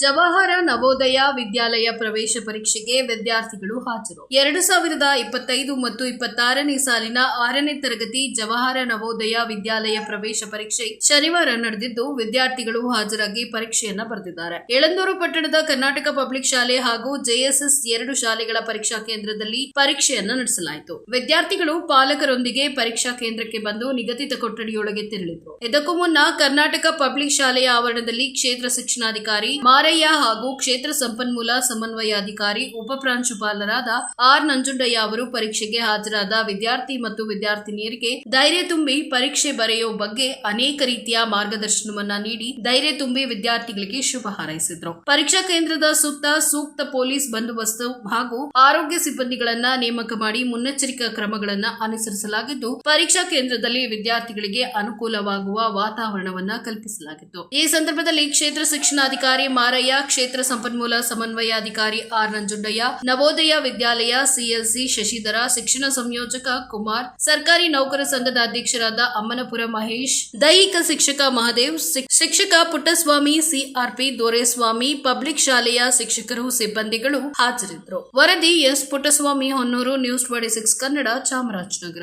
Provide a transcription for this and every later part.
ಜವಾಹರ ನವೋದಯ ವಿದ್ಯಾಲಯ ಪ್ರವೇಶ ಪರೀಕ್ಷೆಗೆ ವಿದ್ಯಾರ್ಥಿಗಳು ಹಾಜರು. ಎರಡು ಸಾವಿರದ ಇಪ್ಪತ್ತೈದು ಮತ್ತು ಇಪ್ಪತ್ತಾರನೇ ಸಾಲಿನ ಆರನೇ ತರಗತಿ ಜವಾಹರ ನವೋದಯ ವಿದ್ಯಾಲಯ ಪ್ರವೇಶ ಪರೀಕ್ಷೆ ಶನಿವಾರ ನಡೆದಿದ್ದು, ವಿದ್ಯಾರ್ಥಿಗಳು ಹಾಜರಾಗಿ ಪರೀಕ್ಷೆಯನ್ನ ಬರೆದಿದ್ದಾರೆ. ಯಳಂದೂರು ಪಟ್ಟಣದ ಕರ್ನಾಟಕ ಪಬ್ಲಿಕ್ ಶಾಲೆ ಹಾಗೂ ಜೆಎಸ್ಎಸ್ ಎರಡು ಶಾಲೆಗಳ ಪರೀಕ್ಷಾ ಕೇಂದ್ರದಲ್ಲಿ ಪರೀಕ್ಷೆಯನ್ನ ನಡೆಸಲಾಯಿತು. ವಿದ್ಯಾರ್ಥಿಗಳು ಪಾಲಕರೊಂದಿಗೆ ಪರೀಕ್ಷಾ ಕೇಂದ್ರಕ್ಕೆ ಬಂದು ನಿಗದಿತ ಕೊಠಡಿಯೊಳಗೆ ತೆರಳಿದ್ರು. ಇದಕ್ಕೂ ಮುನ್ನ ಕರ್ನಾಟಕ ಪಬ್ಲಿಕ್ ಶಾಲೆಯ ಆವರಣದಲ್ಲಿ ಕ್ಷೇತ್ರ ಶಿಕ್ಷಣಾಧಿಕಾರಿ ಮಾರಯ್ಯ ಹಾಗೂ ಕ್ಷೇತ್ರ ಸಂಪನ್ಮೂಲ ಸಮನ್ವಯಾಧಿಕಾರಿ ಉಪಪ್ರಾಂಶುಪಾಲರಾದ ಆರ್ ನಂಜುಂಡಯ್ಯ ಅವರು ಪರೀಕ್ಷೆಗೆ ಹಾಜರಾದ ವಿದ್ಯಾರ್ಥಿ ಮತ್ತು ವಿದ್ಯಾರ್ಥಿನಿಯರಿಗೆ ಧೈರ್ಯ ತುಂಬಿ ಪರೀಕ್ಷೆ ಬರೆಯುವ ಬಗ್ಗೆ ಅನೇಕ ರೀತಿಯ ಮಾರ್ಗದರ್ಶನವನ್ನ ನೀಡಿ ಧೈರ್ಯ ತುಂಬಿ ವಿದ್ಯಾರ್ಥಿಗಳಿಗೆ ಶುಭ ಹಾರೈಸಿದ್ರು. ಪರೀಕ್ಷಾ ಕೇಂದ್ರದ ಸುತ್ತ ಸೂಕ್ತ ಪೊಲೀಸ್ ಬಂದೋಬಸ್ತ್ ಹಾಗೂ ಆರೋಗ್ಯ ಸಿಬ್ಬಂದಿಗಳನ್ನ ನೇಮಕ ಮಾಡಿ ಮುನ್ನೆಚ್ಚರಿಕಾ ಕ್ರಮಗಳನ್ನ ಅನುಸರಿಸಲಾಗಿದ್ದು, ಪರೀಕ್ಷಾ ಕೇಂದ್ರದಲ್ಲಿ ವಿದ್ಯಾರ್ಥಿಗಳಿಗೆ ಅನುಕೂಲವಾಗುವ ವಾತಾವರಣವನ್ನ ಕಲ್ಪಿಸಲಾಗಿತ್ತು. ಈ ಸಂದರ್ಭದಲ್ಲಿ ಕ್ಷೇತ್ರ ಶಿಕ್ಷಣಾಧಿಕಾರಿ ಮಾರಯ್ಯ ಕ್ಷೇತ್ರ ಸಂಪನ್ಮೂಲ ಸಮನ್ವಯಾಧಿಕಾರಿ ಆರ್ ನಂಜುಂಡಯ್ಯ, ನವೋದಯ ವಿದ್ಯಾಲಯ ಸಿಎಲ್ಸಿ ಶಶಿಧರ, ಶಿಕ್ಷಣ ಸಂಯೋಜಕ ಕುಮಾರ್, ಸರ್ಕಾರಿ ನೌಕರ ಸಂಘದ ಅಧ್ಯಕ್ಷರಾದ ಅಮ್ಮನಪುರ ಮಹೇಶ್, ದೈಹಿಕ ಶಿಕ್ಷಕ ಮಹದೇವ್ ಶಿಕ್- ಶಿಕ್ಷಕ ಪುಟ್ಟಸ್ವಾಮಿ ಸಿಆರ್ಪಿ ದೊರೆಸ್ವಾಮಿ, ಪಬ್ಲಿಕ್ ಶಾಲೆಯ ಶಿಕ್ಷಕರು ಸಿಬ್ಬಂದಿಗಳು ಹಾಜರಿದ್ದರು. ವರದಿ S Puttaswamy Honnuru, news twenty six Kannada Chamarajanagara.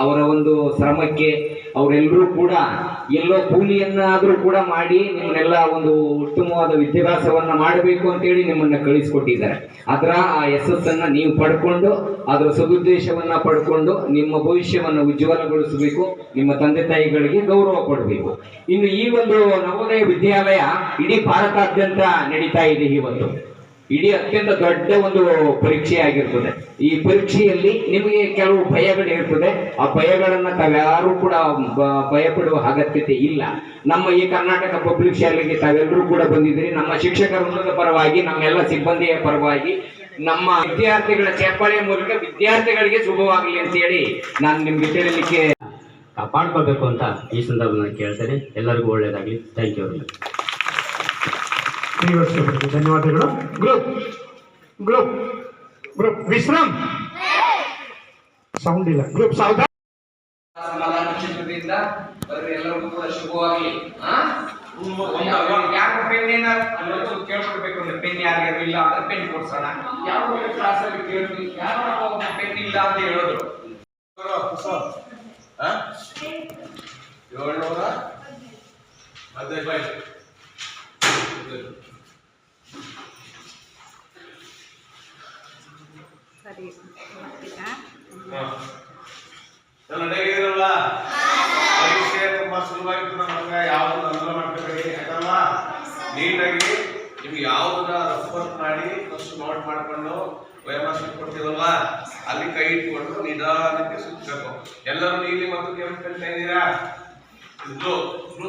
ಅವರ ಒಂದು ಶ್ರಮಕ್ಕೆ ಅವರೆಲ್ಲರೂ ಕೂಡ ಎಲ್ಲೋ ಕೂಲಿಯನ್ನಾದರೂ ಕೂಡ ಮಾಡಿ ನಿಮ್ಮನ್ನೆಲ್ಲ ಒಂದು ಉತ್ತಮವಾದ ವಿದ್ಯಾಭ್ಯಾಸವನ್ನು ಮಾಡಬೇಕು ಅಂತೇಳಿ ನಿಮ್ಮನ್ನ ಕಳಿಸ್ಕೊಟ್ಟಿದ್ದಾರೆ. ಅದರ ಆ ಯಶಸ್ಸನ್ನು ನೀವು ಪಡ್ಕೊಂಡು, ಅದರ ಸದುದ್ದೇಶವನ್ನು ಪಡ್ಕೊಂಡು, ನಿಮ್ಮ ಭವಿಷ್ಯವನ್ನು ಉಜ್ವಲಗೊಳಿಸಬೇಕು, ನಿಮ್ಮ ತಂದೆ ತಾಯಿಗಳಿಗೆ ಗೌರವ ಕೊಡಬೇಕು. ಇನ್ನು ಈ ಒಂದು ನವೋದಯ ವಿದ್ಯಾಲಯ ಇಡೀ ಭಾರತಾದ್ಯಂತ ನಡೀತಾ ಇದೆ ಇವತ್ತು ಇಡೀ ಅತ್ಯಂತ ದೊಡ್ಡ ಒಂದು ಪರೀಕ್ಷೆ ಆಗಿರ್ತದೆ. ಈ ಪರೀಕ್ಷೆಯಲ್ಲಿ ನಿಮಗೆ ಕೆಲವು ಭಯಗಳು ಇರ್ತದೆ. ಆ ಭಯಗಳನ್ನ ತಾವ್ಯಾರು ಕೂಡ ಭಯ ಭಯಪಡುವ ಅಗತ್ಯತೆ ಇಲ್ಲ. ನಮ್ಮ ಈ ಕರ್ನಾಟಕ ಪಬ್ಲಿಕ್ ಶಾಲೆಗೆ ತಾವೆಲ್ಲರೂ ಕೂಡ ಬಂದಿದ್ದೀರಿ. ನಮ್ಮ ಶಿಕ್ಷಕರ ವೃಂದದ ಪರವಾಗಿ, ನಮ್ಮೆಲ್ಲ ಸಿಬ್ಬಂದಿಯ ಪರವಾಗಿ, ನಮ್ಮ ವಿದ್ಯಾರ್ಥಿಗಳ ಚೇಪಾಳಿಯ ಮೂಲಕ ವಿದ್ಯಾರ್ಥಿಗಳಿಗೆ ಶುಭವಾಗಲಿ ಅಂತ ಹೇಳಿ ನಾನು ನಿಮ್ಗೆ ತಿಳಿಲಿಕ್ಕೆ ಕಾಪಾಡ್ಕೋಬೇಕು ಅಂತ ಈ ಸಂದರ್ಭದಲ್ಲಿ ಕೇಳ್ತೇನೆ. ಎಲ್ಲರಿಗೂ ಒಳ್ಳೇದಾಗಲಿ. ಥ್ಯಾಂಕ್ ಯು ಶ್ರೀವತ್ಸವರಿಗೆ ಧನ್ಯವಾದಗಳು. Group group group ವಿಶ್ರಾಮ್. ಸೌಂಡ್ ಇಲ್ಲ. ಗ್ರೂಪ್ ಸೌಧ ಸಮಾಧಾನ ಬರ್ರಿ ಎಲ್ಲರಿಗೂ ಕೂಡ ಶುಭವಾಗಲಿ ಯಾರು ಪೆನ್ ಏನಾದ್ರು ಕೇಳ್ಕೊಡ್ಬೇಕು. ಅಂದ್ರೆ ಪೆನ್ ಯಾರಿಗಾರು ಇಲ್ಲ ಅಂದ್ರೆ ಪೆನ್ ಕೊಡ್ಸೋಣ. ಯಾವ ಕ್ಲಾಸಲ್ಲಿ ಕೇಳ್ತೀವಿ? ಯಾರು ಪೆನ್ ಇಲ್ಲ ಅಂತ ಹೇಳಿದ್ರು ಏಳ್ನೂರ? ಹದಿನೈದು ಪರೀಕ್ಷೆ ತುಂಬಾ ಸುಲಭವಾಗಿತ್ತು ನಮ್ಮ ಮಗ ಯಾವ್ದು ಅನುಕೂಲ ಮಾಡ್ಕೋಬೇಡಿ ಯಾಕಲ್ಲ ನೀಟಾಗಿ ನಿಮ್ಗೆ ಯಾವ್ದನ್ನ ರೆಫರ್ ಮಾಡಿ ಫಸ್ಟ್ ನೋಟ್ ಮಾಡ್ಕೊಂಡು ವಯಮಾಸ್ಟರ್ ಕೊಡ್ತೀವಲ್ವ ಅಲ್ಲಿ ಕೈ ಇಟ್ಕೊಂಡು ನಿಧಾನಕ್ಕೆ ಸುತ್ತಬೇಕು ಎಲ್ಲರೂ ನೀಲಿ ಮತ್ತು ಕೆಂಪು ಕಲಿತಾ ಇದ್ದೀರಾ? ಇದು ಬ್ಲೂ